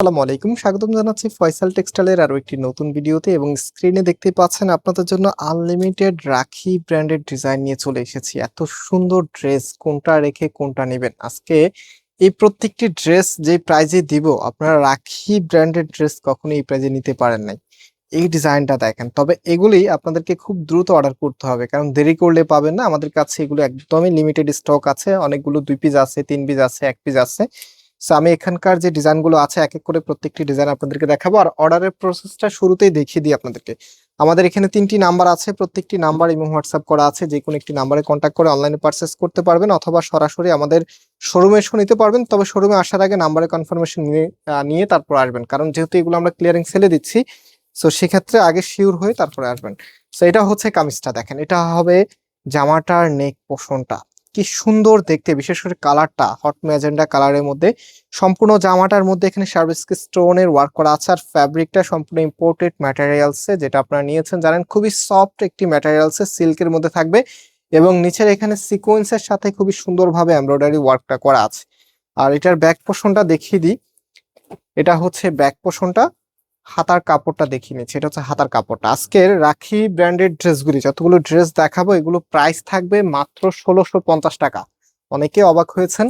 আসসালামু আলাইকুম। স্বাগতম জানাচ্ছি ফয়সাল টেক্সটাইলের আরও একটি নতুন ভিডিওতে এবং স্ক্রিনে দেখতে পাচ্ছেন আপনাদের জন্য আনলিমিটেড রাখি ব্র্যান্ডের ডিজাইন নিয়ে চলে এসেছি। এত সুন্দর ড্রেস কোনটা রেখে কোনটা নেবেন? আজকে এই প্রত্যেকটি ড্রেস যে প্রাইজে দিব, আপনারা রাখি ব্র্যান্ডের ড্রেস কখনো এই প্রাইজে নিতে পারেন নাই। এই ডিজাইনটা দেখেন। তবে এগুলি আপনাদেরকে খুব দ্রুত অর্ডার করতে হবে, কারণ দেরি করলে পাবেন না। আমাদের কাছে এগুলো একদমই লিমিটেড স্টক আছে। অনেকগুলো দুই পিস আছে, তিন পিস আছে, এক পিস আছে। সো আমি এখানকার যে ডিজাইনগুলো আছে, এক এক করে প্রত্যেকটি ডিজাইন আপনাদেরকে দেখাবো। আর অর্ডারের প্রসেসটা শুরুতেই দেখিয়ে দিই আপনাদেরকে। আমাদের এখানে তিনটি নাম্বার আছে, প্রত্যেকটি নাম্বার এবং হোয়াটসঅ্যাপ করা আছে। যে কোনো একটি নাম্বারে কন্ট্যাক্ট করে অনলাইনে পারচেস করতে পারবেন অথবা সরাসরি আমাদের শোরুমে এসে নিতে পারবেন। তবে শোরুমে আসার আগে নাম্বারে কনফার্মেশন নিয়ে নিয়ে তারপর আসবেন। কারণ যেহেতু এগুলো আমরা ক্লিয়ারিং সেলে দিচ্ছি সো সেক্ষেত্রে আগে শিওর হয়ে তারপরে আসবেন। সো এটা হচ্ছে কামিজটা দেখেন। এটা হবে জামাটার নেক পোষণটা কি সুন্দর দেখতে, বিশেষ করে কালারটা হট ম্যাজেন্ডা কালারের মধ্যে। সম্পূর্ণ জামাটার মধ্যে এখানে সার্ভিস স্টোনের ওয়ার্ক করা আছে আর ফ্যাব্রিকটা সম্পূর্ণ ইম্পোর্টেড ম্যাটেরিয়ালসে যেটা আপনারা নিয়েছেন, জানেন, খুবই সফট একটি ম্যাটেরিয়ালসে সিল্কের মধ্যে থাকবে এবং নিচের এখানে সিকোয়েন্সের সাথে খুবই সুন্দরভাবে এমব্রয়ডারি ওয়ার্কটা করা আছে। আর এটার ব্যাক পোষণটা দেখিয়ে দিই। এটা হচ্ছে ব্যাক পোষণটা হাতার কাপড়টা দেখিয়ে নিচ্ছি। এটা হচ্ছে হাতার কাপড়টা। আজকের রাখি ব্র্যান্ডেড ড্রেসগুলি, যতগুলো ড্রেস দেখাবো, এগুলো প্রাইস থাকবে মাত্র ষোলোশো পঞ্চাশ টাকা। অনেকে অবাক হয়েছেন,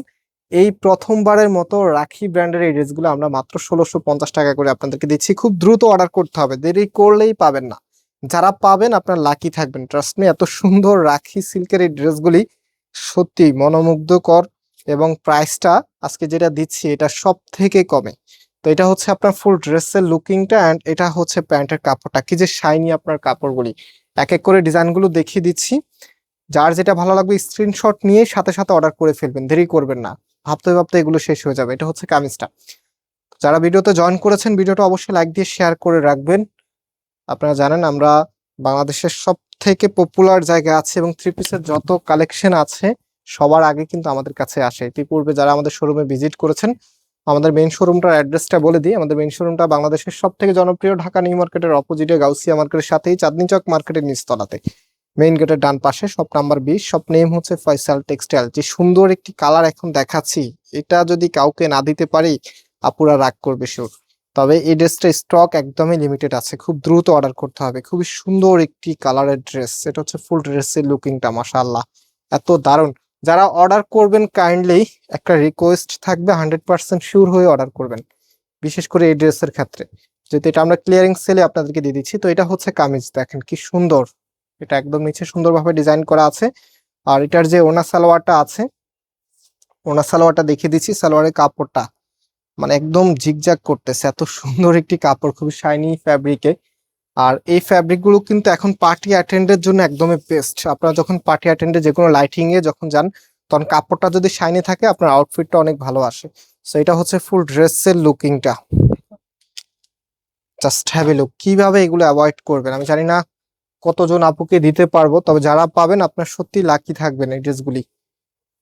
এই প্রথমবারের মতো রাখি ব্র্যান্ডের এই ড্রেসগুলো আমরা মাত্র ষোলোশো পঞ্চাশ টাকা করে আপনাদেরকে দিচ্ছি। খুব দ্রুত অর্ডার করতে হবে, দেরি করলেই পাবেন না। যারা পাবেন, আপনার লাকি থাকবেন। ট্রাস্ট মি এত সুন্দর রাখি সিল্কের এই ড্রেসগুলি সত্যি মনোমুগ্ধকর এবং প্রাইসটা আজকে যেটা দিচ্ছি, এটা সব থেকে কমে। তো এটা হচ্ছে আপনার ফুল ড্রেসের লুকিংটা অ্যান্ড এটা হচ্ছে প্যান্টের কাপড়টা। কি যে শাইনি আপনার কাপড়গুলি। এক এক করে ডিজাইনগুলো দেখিয়ে দিচ্ছি। যার যেটা ভালো লাগবে স্ক্রিনশট নিয়ে সাথে সাথে অর্ডার করে ফেলবেন। দেরি করবেন না। ভাবতে ভাবতে এগুলো শেষ হয়ে যাবে। এটা হচ্ছে কামিজটা। যারা ভিডিওতে জয়েন করেছেন, ভিডিওটা অবশ্যই লাইক দিয়ে শেয়ার করে রাখবেন। আপনারা জানেন, আমরা বাংলাদেশের সব থেকে পপুলার জায়গা আছে এবং থ্রি পিসের যত কালেকশন আছে, সবার আগে কিন্তু আমাদের কাছে আসে। ইতিপূর্বে যারা আমাদের শোরুমে ভিজিট করেছেন আমাদের মেইন শোরুমটার অ্যাড্রেসটা বলে দিই। আমাদের মেইন শোরুমটা বাংলাদেশের সব থেকে জনপ্রিয় ঢাকা নিউ মার্কেটের অপোজিটে গাউসিয়া মার্কেটের সাথেই চাঁদনি চক মার্কেটের নিচতলাতে। মেইন গেটের ডান পাশে শপ নাম্বার বিশ শপ নেম হচ্ছে ফয়সাল টেক্সটাইল যে সুন্দর একটি কালার এখন দেখাচ্ছি, এটা যদি কাউকে না দিতে পারি, আপুরা রাগ করবে শিওর তবে এই ড্রেসটা স্টক একদমই লিমিটেড আছে, খুব দ্রুত অর্ডার করতে হবে। খুবই সুন্দর একটি কালারের ড্রেস এটা হচ্ছে ফুল ড্রেসের লুকিংটা মাশাআল্লাহ। এত দারুণ। যারা অর্ডার করবেন কাইন্ডলি একটা রিকোয়েস্ট থাকবে হান্ড্রেড পার্সেন্ট শিওর হয়ে অর্ডার করবেন, বিশেষ করে এই ড্রেসের ক্ষেত্রে। যেহেতু এটা আমরা ক্লিয়ারিং সেলে আপনাদেরকে দিয়ে দিচ্ছি, তো এটা হচ্ছে কামিজ, দেখেন কি সুন্দর। এটা একদম নিচে সুন্দরভাবে ডিজাইন করা আছে। আর এটার যে ওনা সালোয়ারটা আছে, ওনা সালোয়ারটা দেখিয়ে দিচ্ছি, সালোয়ারের কাপড়টা। মানে একদম ঝিকঝাক করতেছে, এত সুন্দর একটি কাপড়, খুবই শাইনি ফ্যাব্রিকে আর এই ফ্যাব্রিকগুলো কিন্তু এখন পার্টি অ্যাটেন্ডের জন্য একদমই বেস্ট আপনারা যখন পার্টি অ্যাটেন্ডে যে কোনো লাইটিং এ যখন যান, তখন কাপড়টা যদি শাইনি থাকে, আপনার আউটফিটটা অনেক ভালো আসে। সো এটা হচ্ছে ফুল ড্রেসের লুকিংটা জাস্ট হ্যাভ এ লুক কীভাবে এগুলো অ্যাভয়েড করবেন? আমি জানি না কতজন আপুকে দিতে পারব, তবে যারা পাবেন, আপনার সত্যি লাকি থাকবেন এই ড্রেসগুলি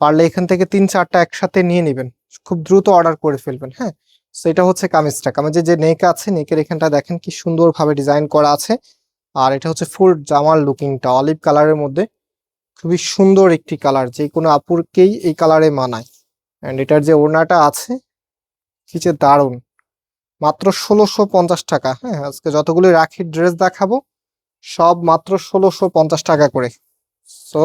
পারলে এখান থেকে তিন চারটা একসাথে নিয়ে নেবেন। খুব দ্রুত অর্ডার করে ফেলবেন হ্যাঁ? সো এটা হচ্ছে কামিজটা কামিজের যে নেক আছে, নেকের এখানটা দেখেন কি সুন্দরভাবে ডিজাইন করা আছে। আর এটা হচ্ছে ফুল জামার লুকিংটা অলিভ কালারের মধ্যে। খুবই সুন্দর একটি কালার, যে কোনো আপুরকেই এই কালারে মানায়। অ্যান্ড এটার যে ওড়নাটা আছে, কি যে দারুণ। মাত্র ষোলোশো পঞ্চাশ টাকা হ্যাঁ আজকে যতগুলি রাখির ড্রেস দেখাবো, সব মাত্র ষোলোশো পঞ্চাশ টাকা করে। সো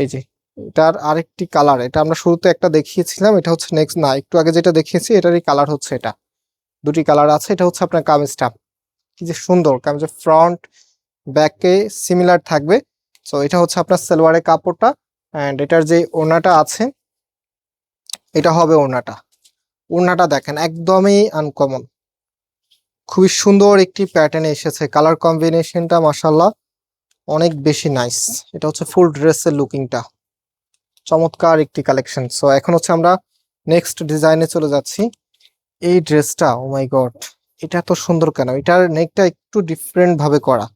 এই যে। এটার আরেকটি কালার এটা আমরা শুরুতে একটা দেখিয়েছিলাম, এটা হচ্ছে নেক্সট না, একটু আগে যেটা দেখিয়েছি, এটারই কালার হচ্ছে এটা। দুটি কালার আছে, এটা হচ্ছে আপনার কামিজটা। কি যে সুন্দর, কামিজের ফ্রন্ট ব্যাকে সিমিলার থাকবে। সো এটা হচ্ছে আপনার সালোয়ারের কাপড়টা অ্যান্ড এটার যে ওড়নাটা আছে, এটা হবে ওড়নাটা। ওড়নাটা দেখেন, একদমই আনকমন খুবই সুন্দর একটি প্যাটার্নে এসেছে কালার কম্বিনেশনটা মাসাল্লাহ অনেক বেশি নাইস এটা হচ্ছে ফুল ড্রেসের লুকিংটা চমৎকার একটি কালেকশন সো এখন হচ্ছে আমরা নেক্সট ডিজাইনে চলে যাচ্ছি। এই ড্রেসটা ও মাই গড এটা এত সুন্দর কেন? এটার নেকটা একটু ডিফারেন্ট ভাবে করা।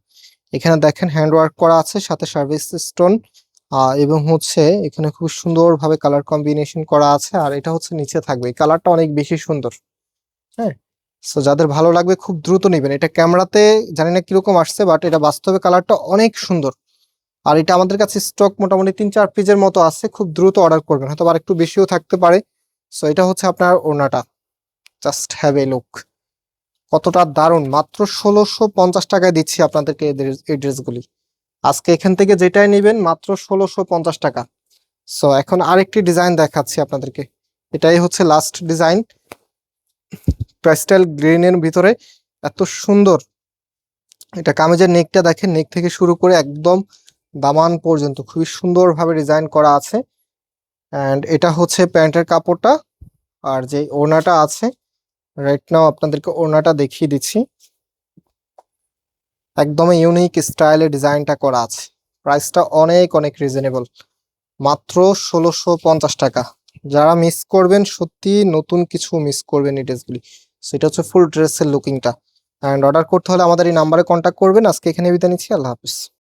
এখানে দেখেন হ্যান্ড ওয়ার্ক করা আছে, সাথে সার্ভিস স্টোন এবং হচ্ছে এখানে খুব সুন্দরভাবে কালার কম্বিনেশন করা আছে, আর এটা হচ্ছে নিচে থাকবে। এই কালারটা অনেক বেশি সুন্দর। হ্যাঁ? সো যাদের ভালো লাগবে খুব দ্রুত নেবেন। এটা ক্যামেরাতে জানি না কীরকম আসছে বাট এটা বাস্তবে কালারটা অনেক সুন্দর। আর এটা আমাদের কাছে স্টক মোটামুটি তিন চার পিজের মতো আছে, খুব দ্রুত অর্ডার করবেন, হয়তো আর একটু বেশিও থাকতে পারে। সো এটা হচ্ছে আপনার ওড়নাটা। জাস্ট হ্যাভ এ লুক কতটা দারুণ, মাত্র ষোলোশো পঞ্চাশ টাকায় দিচ্ছি আপনাদেরকে এই ড্রেসগুলি আজকে এখান থেকে যেটাই নেবেন, মাত্র ষোলোশো পঞ্চাশ টাকা। সো এখন আরেকটি ডিজাইন দেখাচ্ছি আপনাদেরকে। এটাই হচ্ছে লাস্ট ডিজাইন প্যাস্টেল গ্রিনের ভিতরে এত সুন্দর। এটা কামিজের নেকটা দেখেন নেক থেকে শুরু করে একদম দামান পর্যন্ত খুবই সুন্দরভাবে ডিজাইন করা আছে। অ্যান্ড এটা হচ্ছে প্যান্টের কাপড়টা। আর যে ওড়নাটা আছে রাইট নাও আপনাদেরকে ওড়নাটা দেখিয়ে দিচ্ছি। একদমই ইউনিক স্টাইলে ডিজাইনটা করা আছে। প্রাইসটা অনেক অনেক রিজনেবল মাত্র ষোলোশো পঞ্চাশ টাকা। যারা মিস করবেন, সত্যি নতুন কিছু মিস করবেন এই ড্রেসগুলি সেটা হচ্ছে ফুল ড্রেসের লুকিংটা অ্যান্ড অর্ডার করতে হলে আমাদের এই নাম্বারে কন্ট্যাক্ট করবেন। আজকে এখানে বিদায় নিচ্ছি। আল্লাহ হাফিজ।